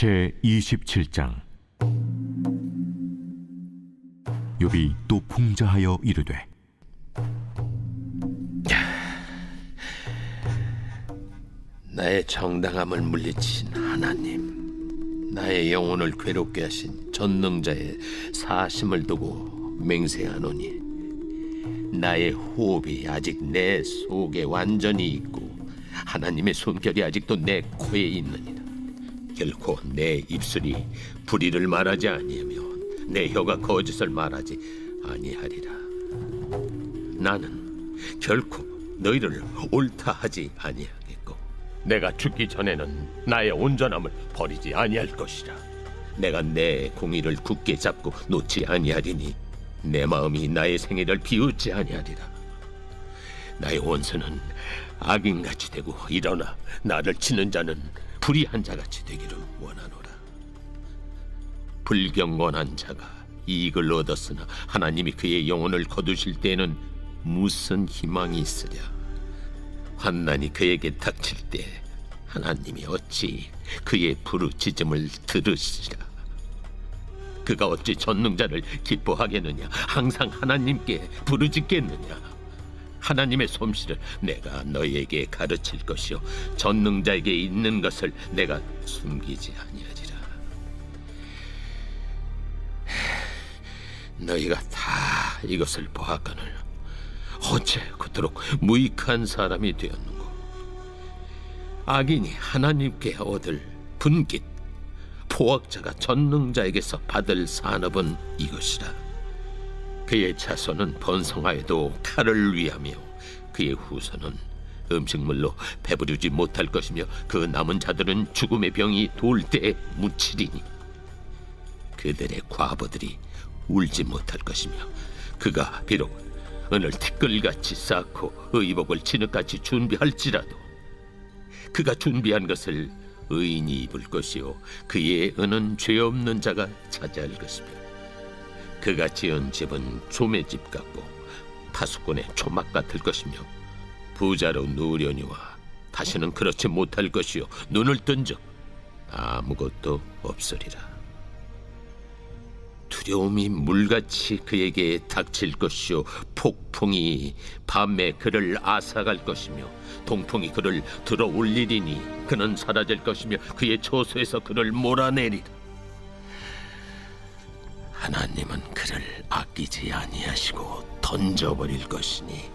제 27장 욥이 또 풍자하여 이르되 나의 정당함을 물리친 하나님, 나의 영혼을 괴롭게 하신 전능자의 사심을 두고 맹세하노니 나의 호흡이 아직 내 속에 완전히 있고 하나님의 손결이 아직도 내 코에 있느니라. 결코 내 입술이 불의를 말하지 아니하며 내 혀가 거짓을 말하지 아니하리라. 나는 결코 너희를 옳다 하지 아니하겠고 내가 죽기 전에는 나의 온전함을 버리지 아니할 것이라 내가 내 공의를 굳게 잡고 놓지 아니하리니 내 마음이 나의 생애를 비웃지 아니하리라 나의 원수는 악인같이 되고 일어나 나를 치는 자는 불의한 자같이 되기를 원하노라. 불경건한 자가 이익을 얻었으나 하나님이 그의 영혼을 거두실 때에는 무슨 희망이 있으랴? 환난이 그에게 닥칠 때 하나님이 어찌 그의 부르짖음을 들으시라 그가 어찌 전능자를 기뻐하겠느냐? 항상 하나님께 부르짖겠느냐 하나님의 솜씨를 내가 너희에게 가르칠 것이요. 전능자에게 있는 것을 내가 숨기지 아니하리라. 너희가 다 이것을 보았거늘 어째 그토록 무익한 사람이 되었는고? 악인이 하나님께 얻을 분깃 포악자가 전능자에게서 받을 산업은 이것이라 그의 자손은 번성하여도 칼을 위하며 그의 후손은 음식물로 배부르지 못할 것이며 그 남은 자들은 죽음의 병이 돌 때에 묻히리니 그들의 과부들이 울지 못할 것이며 그가 비록 은을 티끌같이 쌓고 의복을 진흙같이 준비할지라도 그가 준비한 것을 의인이 입을 것이요 그의 은은 죄 없는 자가 차지할 것이며 그가 지은 집은 조매집 같고 파수꾼의 초막 같을 것이며 부자로 누려니와 다시는 그렇지 못할 것이요. 눈을 뜬적 아무것도 없으리라. 두려움이 물같이 그에게 닥칠 것이요. 폭풍이 밤에 그를 앗아갈 것이며 동풍이 그를 들어 올리리니 그는 사라질 것이며 그의 처소에서 그를 몰아내리라 하나님은 그를 아끼지 아니하시고 던져버릴 것이니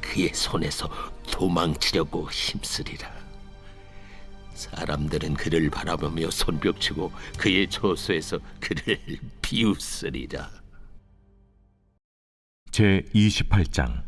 그의 손에서 도망치려고 힘쓰리라 사람들은 그를 바라보며 손뼉치고 그의 처소에서 그를 비웃으리라. 제 28장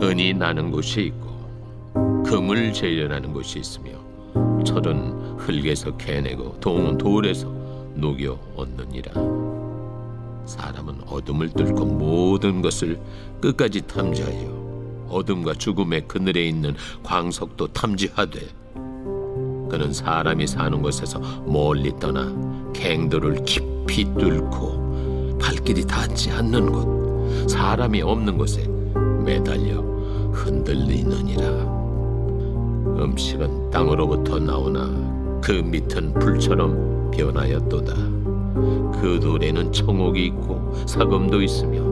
은이 나는 곳이 있고 금을 재련하는 곳이 있으며 철은 흙에서 캐내고 동은 돌에서 녹여 얻느니라. 사람은 어둠을 뚫고 모든 것을 끝까지 탐지하여 어둠과 죽음의 그늘에 있는 광석도 탐지하되 그는 사람이 사는 곳에서 멀리 떠나 갱도를 깊이 뚫고 발길이 닿지 않는 곳 사람이 없는 곳에 매달려 흔들리느니라 음식은 땅으로부터 나오나 그 밑은 불처럼 변하였도다. 그 돌에는 청옥이 있고 사금도 있으며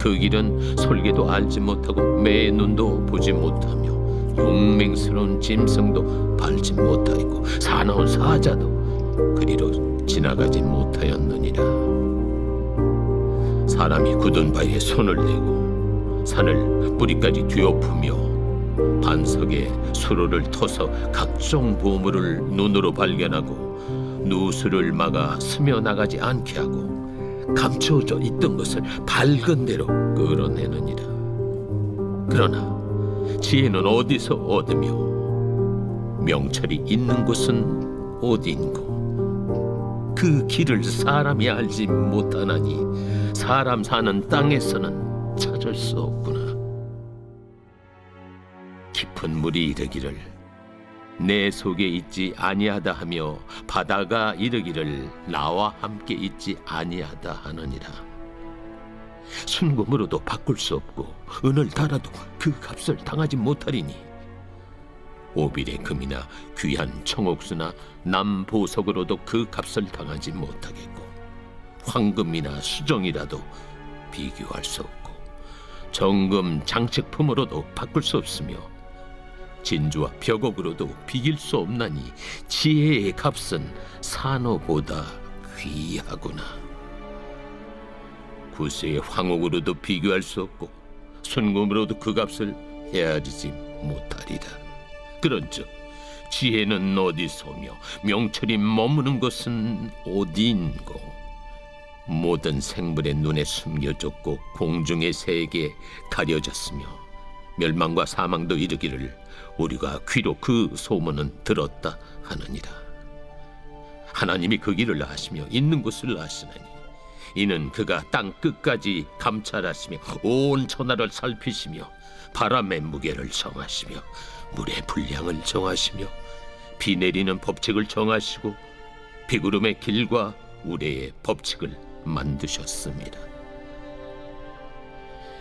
그 길은 솔개도 알지 못하고 매의 눈도 보지 못하며 용맹스러운 짐승도 밟지 못하였고 사나운 사자도 그리로 지나가지 못하였느니라. 사람이 굳은 바위에 손을 대고 산을 뿌리까지 뒤엎으며 반석에 수로를 터서 각종 보물을 눈으로 발견하고 누수를 막아 스며 나가지 않게 하고 감춰져 있던 것을 밝은 대로 끌어내느니라. 그러나 지혜는 어디서 얻으며 명철이 있는 곳은 어디인고 그 길을 사람이 알지 못하나니 사람 사는 땅에서는 찾을 수 없구나. 깊은 물이 이르기를 내 속에 있지 아니하다 하며 바다가 이르기를 나와 함께 있지 아니하다 하느니라. 순금으로도 바꿀 수 없고 은을 달아도 그 값을 당하지 못하리니. 오빌의 금이나 귀한 청옥수나 남 보석으로도 그 값을 당하지 못하겠고 황금이나 수정이라도 비교할 수 없고 정금 장식품으로도 바꿀 수 없으며 진주와 벽옥으로도 비길 수 없나니 지혜의 값은 산호보다 귀하구나. 구세의 황옥으로도 비교할 수 없고 순금으로도 그 값을 헤아리지 못하리라. 그런즉 지혜는 어디서며 명철이 머무는 것은 어디인고? 모든 생물의 눈에 숨겨졌고 공중의 새에게 가려졌으며 멸망과 사망도 이르기를 우리가 귀로 그 소문은 들었다 하느니라. 하나님이 그 길을 아시며 있는 곳을 아시나니 이는 그가 땅 끝까지 감찰하시며 온 천하를 살피시며 바람의 무게를 정하시며 물의 분량을 정하시며 비 내리는 법칙을 정하시고 비구름의 길과 우레의 법칙을 만드셨습니다.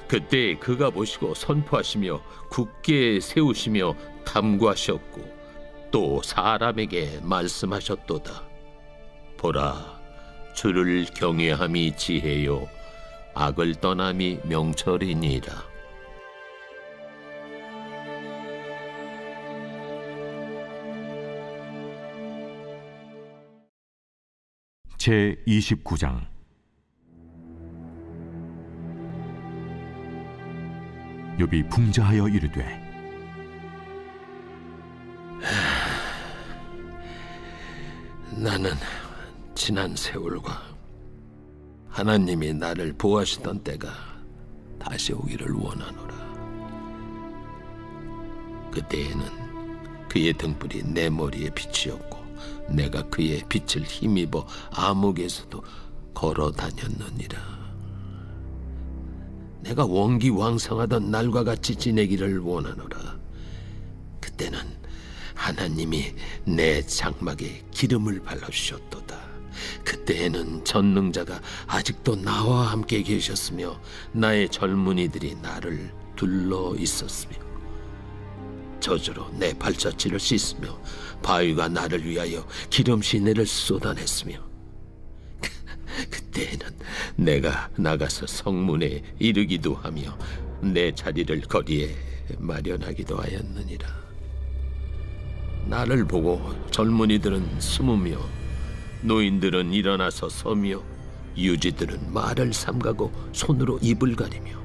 그때 그가 보시고 선포하시며 굳게 세우시며 탐구하셨고 또 사람에게 말씀하셨도다. 보라, 주를 경외함이 지혜요, 악을 떠남이 명철이니라. 제 29장 욥이 풍자하여 이르되 나는 지난 세월과 하나님이 나를 보호하시던 때가 다시 오기를 원하노라. 그때에는 그의 등불이 내 머리에 빛이었고 내가 그의 빛을 힘입어 암흑에서도 걸어 다녔느니라. 내가 원기왕성하던 날과 같이 지내기를 원하노라. 그때는 하나님이 내 장막에 기름을 발라주셨도다. 그때에는 전능자가 아직도 나와 함께 계셨으며 나의 젊은이들이 나를 둘러 있었으며 저주로 내 발자취를 씻으며 바위가 나를 위하여 기름 시내를 쏟아냈으며 그때에는 내가 나가서 성문에 이르기도 하며 내 자리를 거리에 마련하기도 하였느니라. 나를 보고 젊은이들은 숨으며 노인들은 일어나서 서며 유지들은 말을 삼가고 손으로 입을 가리며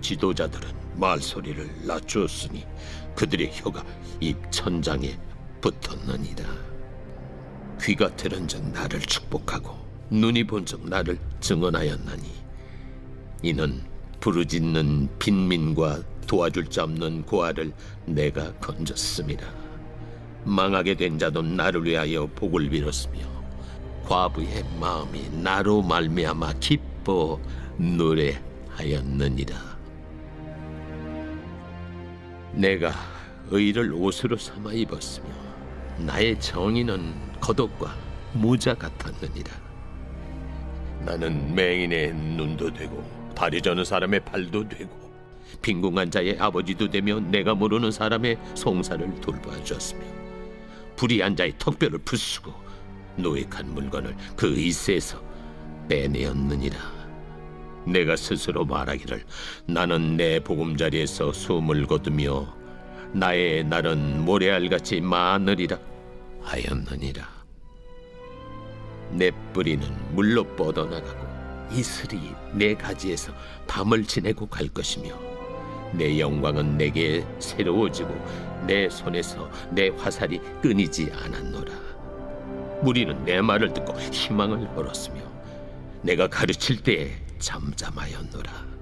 지도자들은 말소리를 낮추었으니 그들의 혀가 입 천장에 붙었느니라 귀가 들은 즉 나를 축복하고 눈이 본즉 나를 증언하였나니 이는 부르짖는 빈민과 도와줄 자 없는 고아를 내가 건졌습니다. 망하게 된 자도 나를 위하여 복을 빌었으며 과부의 마음이 나로 말미암아 기뻐 노래하였느니라. 내가 의를 옷으로 삼아 입었으며 나의 정의는 겉옷과 모자 같았느니라. 나는 맹인의 눈도 되고 다리 저는 사람의 발도 되고 빈궁한 자의 아버지도 되며 내가 모르는 사람의 송사를 돌봐 주었으며 불의한 자의 턱뼈를 부수고 노획한 물건을 그 이세에서 빼내었느니라. 내가 스스로 말하기를 나는 내 보금자리에서 숨을 거두며 나의 날은 모래알같이 많으리라 하였느니라 내 뿌리는 물로 뻗어나가고 이슬이 내 가지에서 밤을 지내고 갈 것이며 내 영광은 내게 새로워지고 내 손에서 내 화살이 끊이지 않았노라. 무리는 내 말을 듣고 희망을 벌었으며 내가 가르칠 때에 잠잠하였노라.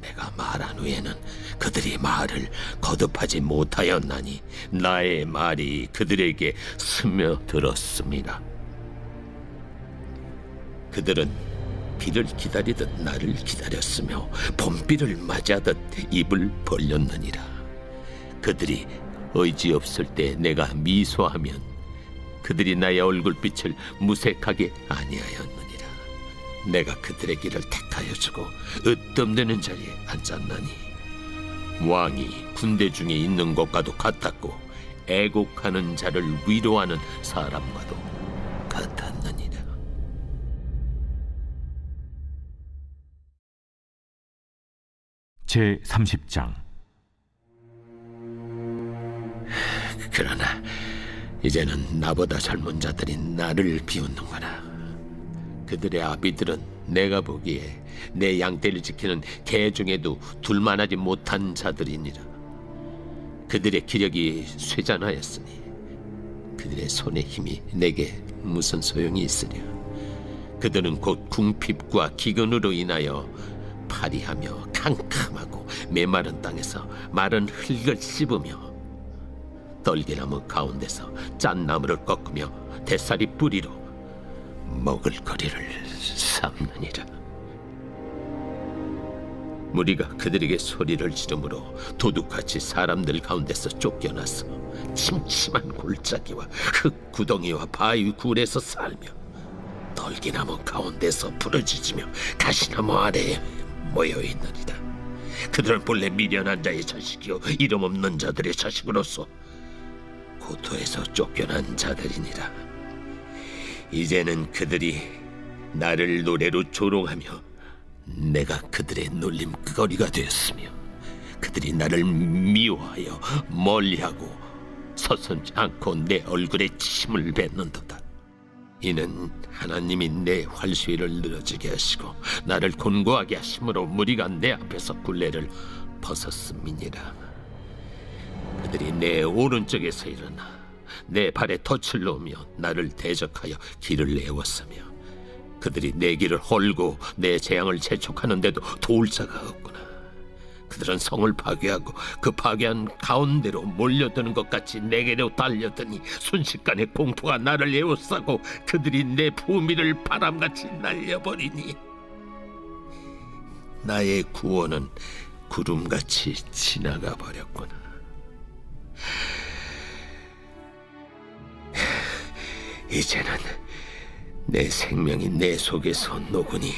내가 말한 후에는 그들이 말을 거듭하지 못하였나니 나의 말이 그들에게 스며들었습니다 그들은 비를 기다리듯 나를 기다렸으며 봄비를 맞이하듯 입을 벌렸느니라. 그들이 의지 없을 때 내가 미소하면 그들이 나의 얼굴빛을 무색하게 아니하였느니라. 내가 그들의 길을 택하여 주고 으뜸되는 자리에 앉았나니 왕이 군대 중에 있는 것과도 같았고 애곡하는 자를 위로하는 사람과도 제 30장 그러나 이제는 나보다 젊은 자들이 나를 비웃는구나. 그들의 아비들은 내가 보기에 내 양떼를 지키는 개 중에도 둘만하지 못한 자들이니라. 그들의 기력이 쇠잔하였으니 그들의 손의 힘이 내게 무슨 소용이 있으랴. 그들은 곧 궁핍과 기근으로 인하여 파리하며 캄캄하고 메마른 땅에서 마른 흙을 씹으며 떨기나무 가운데서 짠 나무를 꺾으며 대사리 뿌리로 먹을 거리를 삼느니라. 무리가 그들에게 소리를 지르므로 도둑같이 사람들 가운데서 쫓겨나서 침침한 골짜기와 흙 구덩이와 바위 굴에서 살며 떨기나무 가운데서 부러지지며 가시나무 아래에 모여 있느니라. 그들은 본래 미련한 자의 자식이요 이름 없는 자들의 자식으로서 고토에서 쫓겨난 자들이니라. 이제는 그들이 나를 노래로 조롱하며 내가 그들의 놀림거리가 되었으며 그들이 나를 미워하여 멀리하고 서슴지 않고 내 얼굴에 침을 뱉는도다. 이는 하나님이 내 활수위를 늘어지게 하시고 나를 곤고하게 하심으로 무리가 내 앞에서 굴레를 벗었음이니라. 그들이 내 오른쪽에서 일어나 내 발에 덫을 놓으며 나를 대적하여 길을 내었으며 그들이 내 길을 헐고 내 재앙을 재촉하는데도 도울 자가 없구나. 그들은 성을 파괴하고 그 파괴한 가운데로 몰려드는 것 같이 내게로 달려드니 순식간에 공포가 나를 에워싸고 그들이 내 부미를 바람같이 날려버리니 나의 구원은 구름같이 지나가 버렸구나. 이제는 내 생명이 내 속에서 녹으니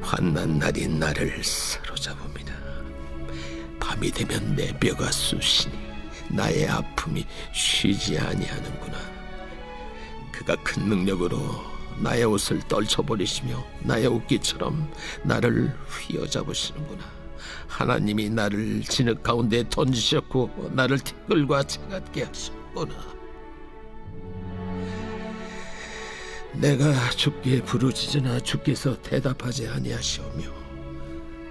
환난 날이 나를 사로잡음이다. 밤이 되면 내 뼈가 쑤시니 나의 아픔이 쉬지 아니하는구나. 그가 큰 능력으로 나의 옷을 떨쳐버리시며 나의 옷깃처럼 나를 휘어잡으시는구나. 하나님이 나를 진흙 가운데 던지셨고 나를 티끌과 채같게 하셨구나. 내가 주께 부르짖으나 주께서 대답하지 아니하시오며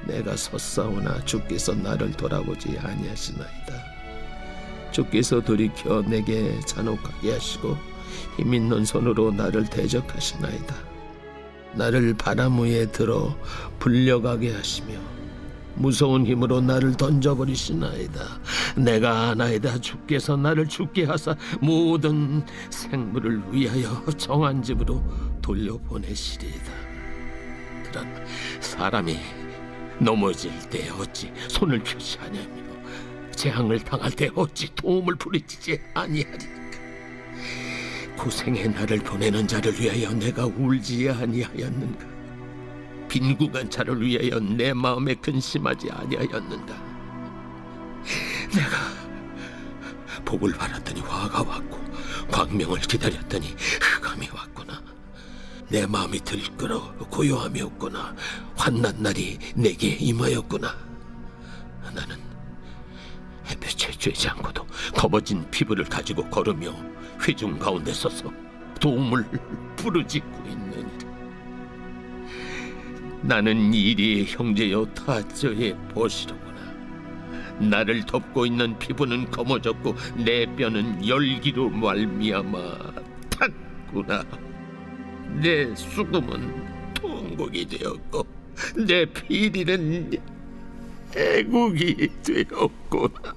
내가 섰사오나 주께서 나를 돌아보지 아니하시나이다. 주께서 돌이켜 내게 잔혹하게 하시고 힘 있는 손으로 나를 대적하시나이다. 나를 바람 위에 들어 불려가게 하시며 무서운 힘으로 나를 던져버리시나이다. 내가 아나이다. 주께서 나를 죽게 하사 모든 생물을 위하여 정한 집으로 돌려보내시리이다. 그러나 사람이 넘어질 때 어찌 손을 표시하냐며 재앙을 당할 때 어찌 도움을 부르짖지 아니하리까. 고생의 나를 보내는 자를 위하여 내가 울지 아니하였는가. 빈궁한 자를 위하여 내 마음에 근심하지 아니하였는가 내가 복을 바랐더니 화가 왔고 광명을 기다렸더니 흑암이 왔구나 내 마음이 들끓어 고요함이 없구나 환난 날이 내게 임하였구나 나는 햇볕에 쬐지 않고도 검어진 피부를 가지고 걸으며 회중 가운데 서서 도움을 부르짖고 있느니라 나는 이리의 형제여 타저의 보시로구나. 나를 덮고 있는 피부는 검어졌고 내 뼈는 열기로 말미암아 탔구나. 내 수금은 통곡이 되었고 내 피리는 애국이 되었구나.